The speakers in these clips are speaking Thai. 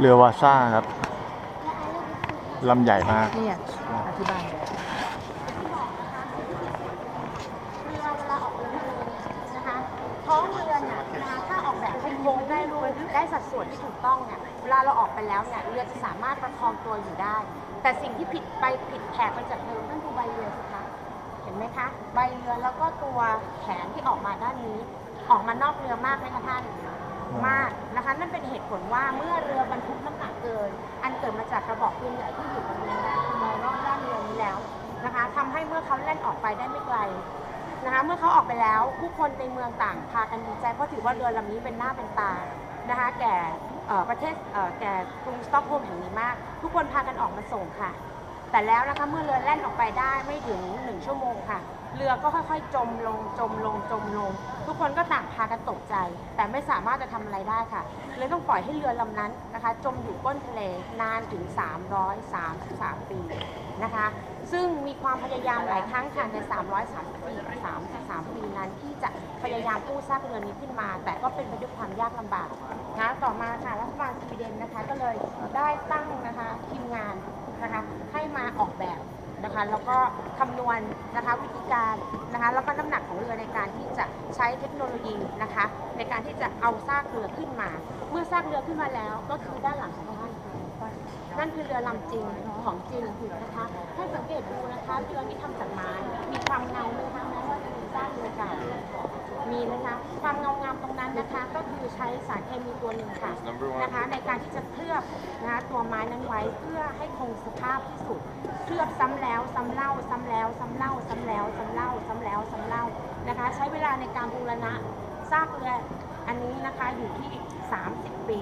เรือวาซ่าครับลำใหญ่มากนี่อธิบายเรือเวลาออกเรือนะคะท้องเรือเนี่ยนะคะถ้าออกแบบให้โค้งได้รูปได้สัดส่วนที่ถูกต้องเนี่ยเวลาเราออกไปแล้วเนี่ยเรือจะสามารถประคองตัวอยู่ได้ แต่สิ่งที่ผิดไปผิดแผกไปจากเดิมนั่นคือใบเรือสิคะเห็นไหมคะ ใบเรือแล้วก็ตัวแขนที่ออกมาด้านนี้ ออกมานอกเรือมากไหมคะท่าน มากนะคะนั่นเป็นเหตุผลว่าเมื่อเรือบรรทุกน้ำหนักเกิน อันเกิดมาจากกระบอกปืนใหญ่ที่อยู่บริเวณด้านคือมารอบด้านเรือนี้แล้วนะคะทำให้เมื่อเขาแล่นออกไปได้ไม่ไกลนะคะเมื่อเขาออกไปแล้วผู้คนในเมืองต่างพากันดีใจเพราะถือว่าเรือลำนี้เป็นหน้าเป็นตานะคะแก่ประเทศแก่กรุงสต็อกโฮล์มแห่งนี้มาก ทุกคนพากันออกมาส่งค่ะ แต่แล้วนะคะเมื่อเรือแล่นออกไปได้ไม่ถึงหนึ่งชั่วโมงค่ะ เรือก็ค่อยๆจมลงจมลงจมลง ทุกคนก็ต่างพากันตกใจ แต่ไม่สามารถจะทำอะไรได้ค่ะเลยต้องปล่อยให้เรือลำนั้นนะคะ จมอยู่ก้นทะเลนานถึง 333 ปีนะคะ ซึ่งมีความพยายามหลายครั้งค่ะใน 330ปี33ปีนั้นที่จะพยายามกู้ซากเรือนี้ขึ้นมา แต่ก็เป็นไปด้วยความยากลำบากนะต่อมาค่ะรัฐบาลสวีเดนนะคะก็เลยได้ตั้งนะคะทีมงานนะคะให้มาออกแบบ นะคะแล้วก็คำนวณนะคะวิธีการนะคะแล้วก็น้ำหนักของเรือในการที่จะใช้เทคโนโลยีนะคะ ในการที่จะเอาซากเรือขึ้นมา เมื่อซากเรือขึ้นมาแล้วก็คือด้านหลังของท่านนั่นคือเรือลำจริงของจริงนะคะถ้าสังเกตดูนะคะเรือที่ทำจากไม้มีความเงาไหมคะแม้ว่าจะมีสร้างเรือเก่ามีนะคะความเงางามตรงนั้นนะคะ ก็คือใช้สารเคมีตัวหนึ่งค่ะนะคะในการที่จะเคลื อบนะคะตัวไม้นั้นไว้เพื่อให้คงสภาพที่สุด เคลือบซ้ำแล้วซ้ำเล่า ซ้ำแล้วซ้ำเล่า ซ้ำแล้วซ้ำเล่า ซ้ำแล้วซ้ำเล่านะคะ ใช้เวลาในการบูรณะซากเรืออันนี้นะคะอยู่ที่ 30 ปี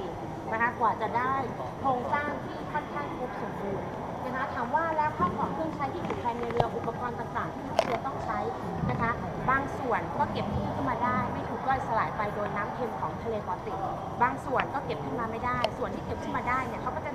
นะคะกว่าจะได้โครงสร้างที่ค่อนข้างครบสมบูรณ์นะคะถามว่าแล้วข้าวของเครื่องใช้ที่อยู่ภายในเรืออุปกรณ์ต่างๆ ที่ลูกเรือต้องใช้นะคะ บางส่วนก็เก็บที่ขึ้นมาได้ ไม่ถูกย่อยสลาย โดยน้ำเค็มของทะเลบอติกบางส่วนก็เก็บขึ้นมาไม่ได้ ส่วนที่เก็บขึ้นมาได้เนี่ยเขาก็จะ